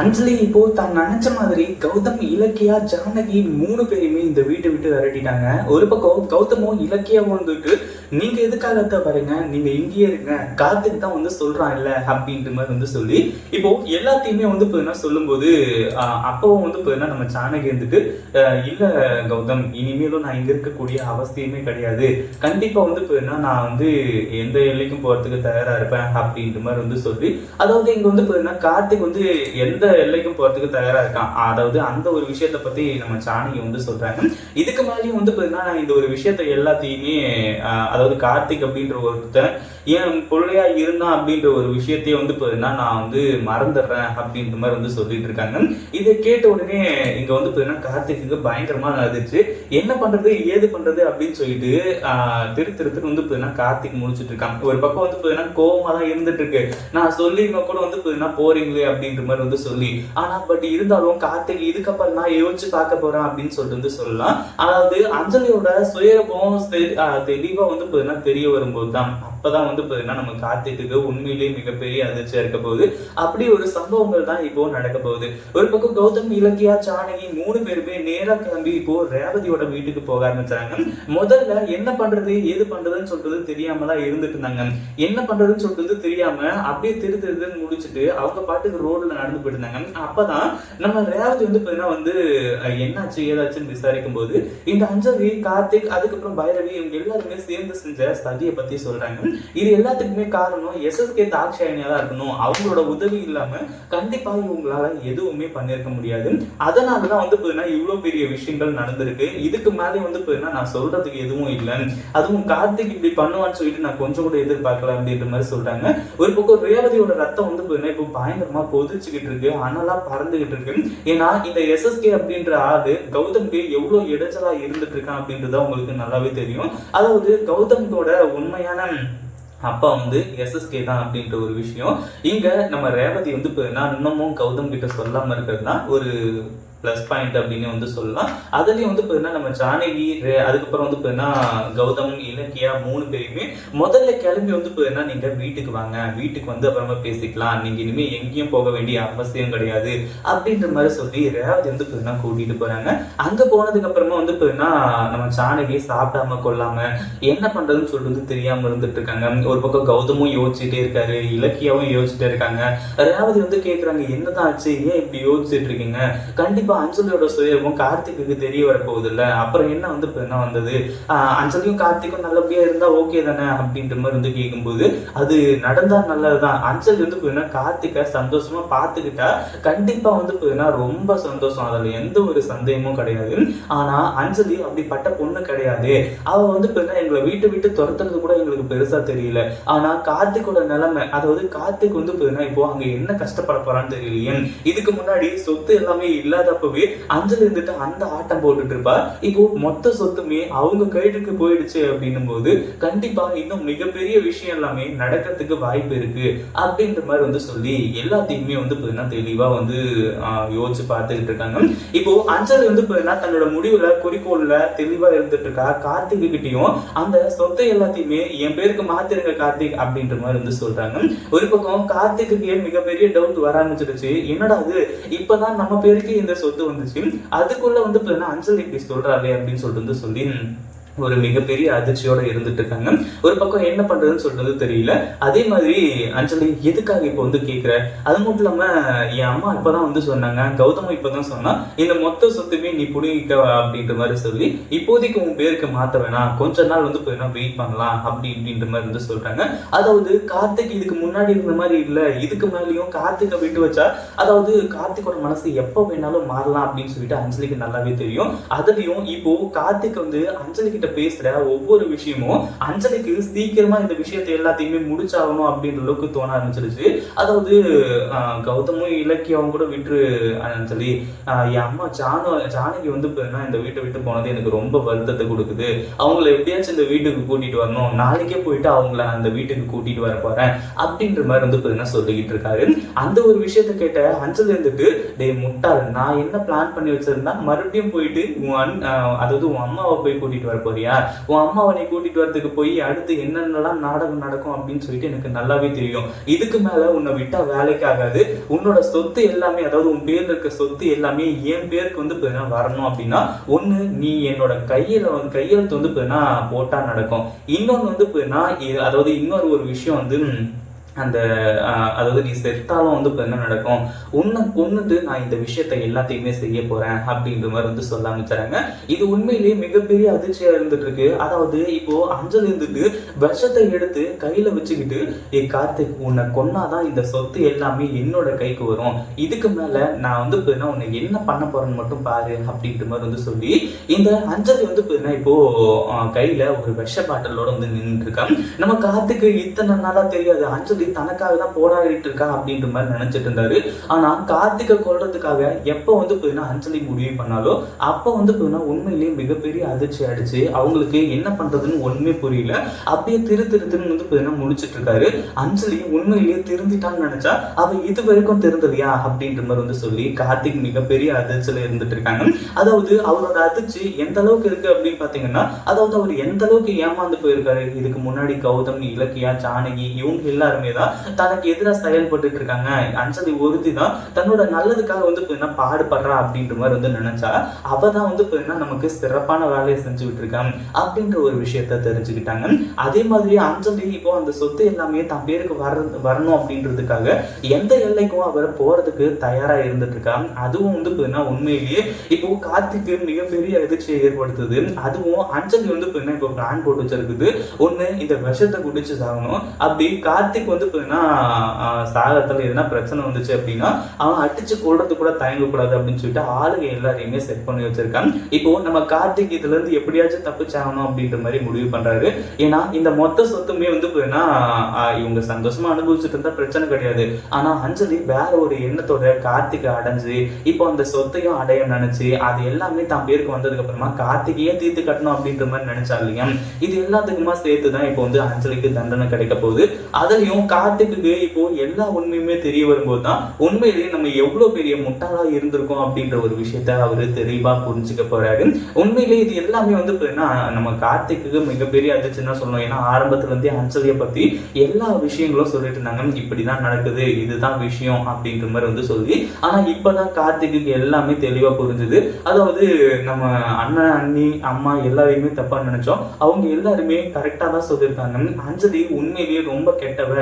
அஞ்சலி இப்போ தான் நினைச்ச மாதிரி கௌதம் இலக்கியா ஜானகி மூணு பேருமே இந்த வீட்டை விட்டு விரட்டிட்டாங்க. ஒரு பக்கம் கௌதமும் இலக்கியாவும் வந்துட்டு நீங்க எதுக்காக பாருங்க நீங்க இங்கேயே இருங்க. கார்த்திக் தான் வந்து சொல்றான் இல்ல அப்படின்ற மாதிரி வந்து சொல்லி இப்போ எல்லாத்தையுமே வந்து பார்த்தீங்கன்னா சொல்லும்போது அப்பவும் வந்து பார்த்தீங்கன்னா நம்ம ஜானகி வந்துட்டு இல்ல கௌதம் இனிமேலும் நான் இங்க இருக்கக்கூடிய அவசியமே கிடையாது. கண்டிப்பா வந்து இப்போ என்ன நான் வந்து எந்த எல்லைக்கும் போறதுக்கு தயாரா இருப்பேன் அப்படின்ற மாதிரி வந்து சொல்லி அதாவது இங்க வந்து பார்த்தீங்கன்னா கார்த்திக் வந்து எந்த எல்லைக்கும் போறதுக்கு தயாராக இருக்கான். அதாவது அந்த ஒரு விஷயத்தை பத்தி நம்ம சாணகி வந்து சொல்றாங்க. இதுக்கு மேலேயும் வந்து பார்த்தீங்கன்னா நான் இந்த ஒரு விஷயத்தை எல்லாத்தையுமே அதாவது கார்த்திக் அப்படின்ற ஒருத்தன் ஏன் பிள்ளையா இருந்தான் அப்படின்ற ஒரு விஷயத்தையே வந்து பார்த்தீங்கன்னா நான் வந்து மறந்துடுறேன் அப்படின்ற மாதிரி வந்து சொல்லிட்டு இருக்காங்க. இதை கேட்ட உடனே இங்க வந்து பார்த்தீங்கன்னா கார்த்திக்கு பயங்கரமா நடந்துச்சு. என்ன பண்றது ஏது பண்றது அப்படின்னு சொல்லிட்டு திரு திரு வந்து பார்த்தீங்கன்னா கார்த்திக் முடிச்சுட்டு இருக்கான் ஒரு பக்கம் வந்து பார்த்தீங்கன்னா கோவமா தான் இருந்துட்டு இருக்கு. நான் சொல்லிங்க கூட வந்து பார்த்தீங்கன்னா போறீங்களே அப்படின்ற மாதிரி வந்து சொல்லி. ஆனா பட் இருந்தாலும் கார்த்திக் இதுக்கப்புறம் நான் யோசிச்சு பார்க்க போறேன் அப்படின்னு சொல்லிட்டு வந்து சொல்லலாம். அதாவது அஞ்சலியோட சுயபம் தெ- தெளிவா வந்து பார்த்தீங்கன்னா தெரிய வரும்போது தான் அப்பதான் வந்து பார்த்தீங்கன்னா நம்ம கார்த்திக்கு உண்மையிலேயே மிகப்பெரிய அதிர்ச்சியா இருக்க போகுது. அப்படி ஒரு சம்பவங்கள் தான் இப்போ நடக்க போகுது. ஒரு பக்கம் கௌதம் இலக்கியா சாணகி மூணு பேருமே நேரா கிளம்பி இப்போ ரேவதியோட வீட்டுக்கு போக ஆரம்பிச்சாங்க. முதல்ல என்ன பண்றது ஏது பண்றதுன்னு சொல்றது தெரியாம தான் இருந்துட்டு இருந்தாங்க. என்ன பண்றதுன்னு சொல்றது தெரியாம அப்படியே திரு திருதுன்னு முடிச்சுட்டு அவங்க பாட்டுக்கு ரோட்ல நடந்து போயிட்டு இருந்தாங்க. அப்பதான் நம்ம ரேவதி வந்து பார்த்தீங்கன்னா வந்து என்னாச்சு ஏதாச்சுன்னு விசாரிக்கும் போது இந்த அஞ்சலி கார்த்திக் அதுக்கப்புறம் பைரவி இவங்க எல்லாருமே சேர்ந்து செஞ்ச சதியை பத்தி சொல்றாங்க. இது எல்லாத்துக்குமே காரணம் எஸ்எஸ்கே தாக்ஷாயனியா தான் இருக்கணும். அவங்களோட உதவி இல்லாம கண்டிப்பாக இவங்களால எதுவுமே பண்ணிருக்க முடியாது. அதனாலதான் வந்து பார்த்தீங்கன்னா இவ்வளவு பெரிய விஷயங்கள் நடந்திருக்கு. இதுக்கு மேலே வந்து பார்த்தீங்கன்னா நான் சொல்றதுக்கு எதுவும் இல்லை. அதுவும் கார்த்திக் இப்படி பண்ணுவான்னு சொல்லிட்டு நான் கொஞ்சம் கூட எதிர்பார்க்கல அப்படின்ற மாதிரி சொல்றாங்க. ஒரு பக்கம் ரேவதியோட ரத்தம் வந்து பார்த்தீங்கன்னா இப்போ பயங்கரமா கொதிச்சுக்கிட்டு இருக்கு. அனலா பறந்துகிட்டு இருக்கு. ஏன்னா இந்த எஸ்எஸ்கே அப்படின்ற ஆளு கௌதம்க்கு எவ்வளவு இடைச்சலா இருந்துட்டு இருக்கான் அப்படின்றத உங்களுக்கு நல்லாவே தெரியும். அதாவது கௌதம்கோட உண்மையான அப்பா வந்து எஸ்எஸ்கே தான் அப்படின்ற ஒரு விஷயம். இங்க நம்ம ரேவதி வந்து இப்போ நான் இன்னமும் கௌதம் கிட்ட சொல்லாம இருக்கிறது தான் ஒரு ப்ளஸ் பாயிண்ட் அப்படின்னு வந்து சொல்லலாம். அதுலேயும் வந்து பார்த்தீங்கன்னா நம்ம ஜானகி அதுக்கப்புறம் வந்து பார்த்தீங்கன்னா கௌதம் இலக்கியா மூணு பேருமே முதல்ல கிளம்பி வந்து பார்த்தீங்கன்னா நீங்க வீட்டுக்கு வாங்க. வீட்டுக்கு வந்து அப்புறமா பேசிக்கலாம். நீங்க இனிமே எங்கேயும் போக வேண்டிய அவசியம் கிடையாது அப்படின்ற மாதிரி சொல்லி ரேவதி வந்து பார்த்தீங்கன்னா கூட்டிட்டு போறாங்க. அங்க போனதுக்கு அப்புறமா வந்து பார்த்தீங்கன்னா நம்ம ஜானகியை சாப்பிடாம கொள்ளாம என்ன பண்றதுன்னு சொல்றது தெரியாம இருந்துட்டு இருக்காங்க. ஒரு பக்கம் கௌதமும் யோசிச்சுட்டே இருக்காரு இலக்கியாவும் யோசிச்சுட்டே இருக்காங்க. ரேவதி வந்து கேக்குறாங்க என்னதான் ஆச்சு? ஏன் இப்படி யோசிச்சுட்டு இருக்கீங்க? கண்டிப்பா அஞ்சலியோட சுயமும் கார்த்திக்கு தெரிய வரப்போகுது இல்லை அப்புறம் என்ன வந்து இப்போ என்ன வந்தது? அஞ்சலியும் கார்த்திக்கும் நல்லபடியா இருந்தா ஓகே தானே அப்படின்ற மாதிரி வந்து கேட்கும்போது அது நடந்தா நல்லதுதான். அஞ்சலி வந்து போயினா கார்த்திக்கை கார்த்திகை சந்தோஷமா பார்த்துக்கிட்டா கண்டிப்பா வந்து போயினா ரொம்ப சந்தோஷம். அதுல எந்த ஒரு சந்தேகமும் கிடையாது. ஆனா அஞ்சலி அப்படிப்பட்ட பொண்ணு கிடையாது. அவ வந்து இப்ப என்ன எங்களை வீட்டை விட்டு துரத்துறது கூட எங்களுக்கு பெருசா தெரியல. ஆனா கார்த்திக்கோட நிலைமை அதாவது கார்த்திக் வந்து இப்ப இப்போ அங்க என்ன கஷ்டப்பட போறான்னு தெரியலையே. இதுக்கு முன்னாடி சொத்து எல்லாமே இல்லாத வரப்பவே அஞ்சல் இருந்துட்டு அந்த ஆட்டம் போட்டுட்டு இருப்பா. இப்போ மொத்த சொத்துமே அவங்க கைட்டுக்கு போயிடுச்சு அப்படின்னும் போது கண்டிப்பா இன்னும் மிகப்பெரிய விஷயம் எல்லாமே நடக்கிறதுக்கு வாய்ப்பு இருக்கு அப்படின்ற மாதிரி வந்து சொல்லி எல்லாத்தையுமே வந்து பார்த்தீங்கன்னா தெளிவா வந்து யோசிச்சு பார்த்துக்கிட்டு இருக்காங்க. இப்போ அஞ்சல் வந்து பார்த்தீங்கன்னா தன்னோட முடிவுல குறிக்கோள்ல தெளிவா இருந்துட்டு இருக்கா. கார்த்திக் கிட்டையும் அந்த சொத்தை எல்லாத்தையுமே என் பேருக்கு மாத்திருங்க கார்த்திக் அப்படின்ற மாதிரி வந்து சொல்றாங்க. ஒரு பக்கம் கார்த்திக்கு மிகப்பெரிய டவுட் வர ஆரம்பிச்சிருச்சு என்னடா அது இப்பதான் நம்ம பேருக்கு இந்த சொத்து வந்துச்சு. அதுக்குள்ள வந்து பார்த்தீங்கன்னா அஞ்சலி இப்படி சொல்றாளே அப்படின்னு சொல்லிட்டு வந்து சொல்லி ஒரு மிகப்பெரிய அதிர்ச்சியோட இருந்துட்டு இருக்காங்க. ஒரு பக்கம் என்ன பண்றதுன்னு சொல்றது தெரியல. அதே மாதிரி அஞ்சலி எதுக்காக இப்போ வந்து கேக்குற? அது மட்டும் இல்லாம என் அம்மா இப்பதான் வந்து சொன்னாங்க. கௌதமும் இப்பதான் சொன்னா இந்த மொத்த சொத்துமே நீ புடிங்கிக்க அப்படின்ற மாதிரி சொல்லி இப்போதைக்கு உன் பேருக்கு மாத்த வேணாம். கொஞ்ச நாள் வந்து போயிடும் வெயிட் பண்ணலாம் அப்படி இப்படின்ற மாதிரி வந்து சொல்றாங்க. அதாவது கார்த்திக் இதுக்கு முன்னாடி இருந்த மாதிரி இல்ல. இதுக்கு மேலேயும் கார்த்திகை விட்டு வச்சா அதாவது கார்த்திகோட மனசு எப்போ வேணாலும் மாறலாம் அப்படின்னு சொல்லிட்டு அஞ்சலிக்கு நல்லாவே தெரியும். அதுலயும் இப்போ கார்த்திக் வந்து அஞ்சலி கிட்ட பேசுற ஒவ்வொரு விஷயமும் அஞ்சலிக்கு சீக்கிரமா இந்த விஷயத்தை எல்லாத்தையுமே முடிச்சாகணும் அப்படின்ற அளவுக்கு தோண ஆரம்பிச்சிருச்சு. அதாவது கௌதமும் இலக்கியாவும் கூட விட்டு அஞ்சலி. என் அம்மா ஜானு ஜானகி வந்து இந்த வீட்டை விட்டு போனது எனக்கு ரொம்ப வருத்தத்தை கொடுக்குது. அவங்கள எப்படியாச்சும் இந்த வீட்டுக்கு கூட்டிட்டு வரணும். நாளைக்கே போயிட்டு அவங்கள நான் அந்த வீட்டுக்கு கூட்டிட்டு வர போறேன் அப்படின்ற மாதிரி வந்து பார்த்தீங்கன்னா சொல்லிக்கிட்டு இருக்காரு. அந்த ஒரு விஷயத்த கேட்ட அஞ்சல் இருந்துட்டு டேய் முட்டாள் நான் என்ன பிளான் பண்ணி வச்சிருந்தா மறுபடியும் போயிட்டு உன் அதாவது உன் அம்மாவை போய் கூட்டிட்டு வர போறியா உன் அம்மாவை நீ கூட்டிட்டு வரதுக்கு போய் அடுத்து என்னென்னலாம் நாடகம் நடக்கும் அப்படின்னு சொல்லிட்டு எனக்கு நல்லாவே தெரியும். இதுக்கு மேல உன்னை விட்டா வேலைக்கு ஆகாது. உன்னோட சொத்து எல்லாமே அதாவது உன் பேர்ல இருக்க சொத்து எல்லாமே என் பேருக்கு வந்து வரணும் அப்படின்னா ஒண்ணு நீ என்னோட கையில வந்து கையெழுத்து வந்து போட்டா நடக்கும். இன்னொன்னு வந்து அதாவது இன்னொரு ஒரு விஷயம் வந்து அந்த அதாவது நீ செத்தாலும் வந்து இப்போ என்ன நடக்கும்? உன்னை கொன்னுட்டு நான் இந்த விஷயத்தை எல்லாத்தையுமே செய்ய போகிறேன் அப்படின்ற மாதிரி வந்து சொல்ல ஆரம்பிச்சுறாங்க இது உண்மையிலேயே மிகப்பெரிய அதிர்ச்சியாக இருந்துட்டு இருக்கு அதாவது இப்போ அஞ்சல் இருந்துட்டு விஷத்தை எடுத்து கையில் வச்சுக்கிட்டு ஏ கார்த்திக் உன்னை கொன்னாதான் இந்த சொத்து எல்லாமே என்னோட கைக்கு வரும். இதுக்கு மேலே நான் வந்து இப்போ என்ன உன்னை என்ன பண்ண போறேன்னு மட்டும் பாரு அப்படின்ற மாதிரி வந்து சொல்லி இந்த அஞ்சலி வந்து இப்போ இப்போ கையில் ஒரு விஷ பாட்டலோட வந்து நின்றுட்டு நம்ம கார்த்திக்கு இத்தனை நாளாக தெரியாது. அஞ்சலி தனக்காக தான் போராடிட்டு இருக்கா அப்படின்ற மாதிரி நினைச்சிட்டு இருந்தாரு. ஆனா கார்த்திகை கொல்றதுக்காக எப்போ வந்து போயின்னா அஞ்சலி முடிவு பண்ணாலோ அப்போ வந்து போயின்னா உண்மையிலேயே மிகப்பெரிய அதிர்ச்சி அடிச்சு அவங்களுக்கு என்ன பண்றதுன்னு ஒண்ணுமே புரியல. அப்படியே திரு திரு திருன்னு வந்து போயினா முடிச்சிட்டு இருக்காரு. அஞ்சலி உண்மையிலேயே திருந்திட்டான்னு நினைச்சா அவ இது வரைக்கும் திருந்தலையா அப்படின்ற மாதிரி வந்து சொல்லி கார்த்திக் மிகப்பெரிய அதிர்ச்சியில இருந்துட்டு இருக்காங்க. அதாவது அவரோட அதிர்ச்சி எந்த அளவுக்கு இருக்கு அப்படின்னு பாத்தீங்கன்னா அதாவது அவர் எந்த அளவுக்கு ஏமாந்து போயிருக்காரு. இதுக்கு முன்னாடி கௌதம் இலக்கியா ஜானகி இவங்க எல்லாருமே தான் தனக்கு எதிராக செயல்பட்டு இருக்காங்க. அஞ்சலி ஒருத்தி தான் தன்னோட நல்லதுக்காக வந்து இப்போ என்ன பாடுபடுறா அப்படின்ற மாதிரி வந்து நினைச்சா அவ தான் வந்து இப்போ என்ன நமக்கு சிறப்பான வேலையை செஞ்சுக்கிட்டு இருக்கான் அப்படின்ற ஒரு விஷயத்த தெரிஞ்சுக்கிட்டாங்க. அதே மாதிரி அஞ்சலி இப்போ அந்த சொத்து எல்லாமே தன் பேருக்கு வர வரணும் அப்படின்றதுக்காக எந்த எல்லைக்கும் அவர் போறதுக்கு தயாரா இருந்துட்டு இருக்கா அதுவும் வந்து இப்போ என்ன உண்மையிலேயே இப்போ கார்த்திக்கு மிகப்பெரிய அதிர்ச்சியை ஏற்படுத்துது. அதுவும் அஞ்சலி வந்து இப்போ இப்போ பிளான் போட்டு வச்சிருக்குது. ஒன்னு இந்த விஷத்தை குடிச்சு சாகணும். அப்படி கார்த்திக் வந்து இப்போ என்ன எதுனா பிரச்சனை வந்துச்சு அப்படின்னா அவன் அடிச்சு கொள்றது கூட தயங்கக்கூடாது அப்படின்னு சொல்லிட்டு ஆளுங்க எல்லாரையுமே செட் பண்ணி வச்சிருக்கான் இப்போ நம்ம கார்த்திக் இதுல இருந்து எப்படியாச்சும் தப்பிச்சாகணும் அப்படின்ற மாதிரி முடிவு பண்றாரு. ஏன்னா இந்த மொத்த சொத்துமே வந்து இப்போ இவங்க சந்தோஷமா அனுபவிச்சுட்டு இருந்தா பிரச்சனை கிடையாது. ஆனா அஞ்சலி வேற ஒரு எண்ணத்தோட கார்த்திகை அடைஞ்சு இப்போ அந்த சொத்தையும் அடைய நினைச்சு அது எல்லாமே தான் பேருக்கு வந்ததுக்கு அப்புறமா கார்த்திகையே தீர்த்து கட்டணும் அப்படின்ற மாதிரி நினைச்சா இல்லையா? இது எல்லாத்துக்குமா சேர்த்து தான் இப்போ வந்து அஞ்சலிக்கு தண்டனை கிடைக்க போகுது. அதுலயும் கார்த்திக்கு இப்போ எல்லா உண்மையுமே தெரிய வரும்போது தான் உண்மையிலேயே நம்ம எவ்வளோ பெரிய முட்டாளா இருந்திருக்கோம் அப்படின்ற ஒரு விஷயத்த அவர் தெளிவா புரிஞ்சுக்க போறாரு. உண்மையிலேயே இது எல்லாமே வந்து இப்போ என்ன நம்ம கார்த்திக்கு மிகப்பெரிய அதிர்ச்சி தான் சொல்லணும். ஏன்னா ஆரம்பத்துல இருந்தே அஞ்சலியை பத்தி எல்லா விஷயங்களும் சொல்லிட்டு இருந்தாங்க. இப்படிதான் நடக்குது இதுதான் விஷயம் அப்படின்ற மாதிரி வந்து சொல்லி ஆனா இப்பதான் கார்த்திக்கு எல்லாமே தெளிவா புரிஞ்சுது. அதாவது நம்ம அண்ணன் அண்ணி அம்மா எல்லாரையுமே தப்பா நினைச்சோம். அவங்க எல்லாருமே கரெக்டா தான் சொல்லியிருக்காங்க. அஞ்சலி உண்மையிலேயே ரொம்ப கெட்டவ.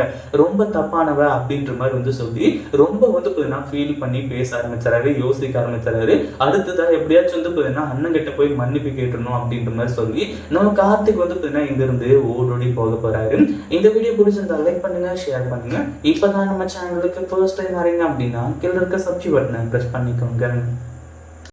ரொம்ப தப்பானவ அப்படின்ற மாதிரி வந்து சொல்லி ரொம்ப வந்து பார்த்தீங்கன்னா ஃபீல் பண்ணி பேச ஆரம்பிச்சாரு யோசிக்க ஆரம்பிச்சாரு. அடுத்ததா எப்படியாச்சும் வந்து பார்த்தீங்கன்னா அண்ணன் கிட்ட போய் மன்னிப்பு கேட்டுறணும் அப்படின்ற மாதிரி சொல்லி நம்ம கார்த்திக் வந்து பார்த்தீங்கன்னா இங்க இருந்து ஓடோடி போக போறாரு. இந்த வீடியோ பிடிச்சிருந்தா லைக் பண்ணுங்க ஷேர் பண்ணுங்க. இப்பதான் நம்ம சேனலுக்கு ஃபர்ஸ்ட் டைம் வரீங்க அப்படின்னா கீழே இருக்க சப்ஸ்கிரைப் பட்டனை ப்ரெஸ் பண்ணிக்கோங்க.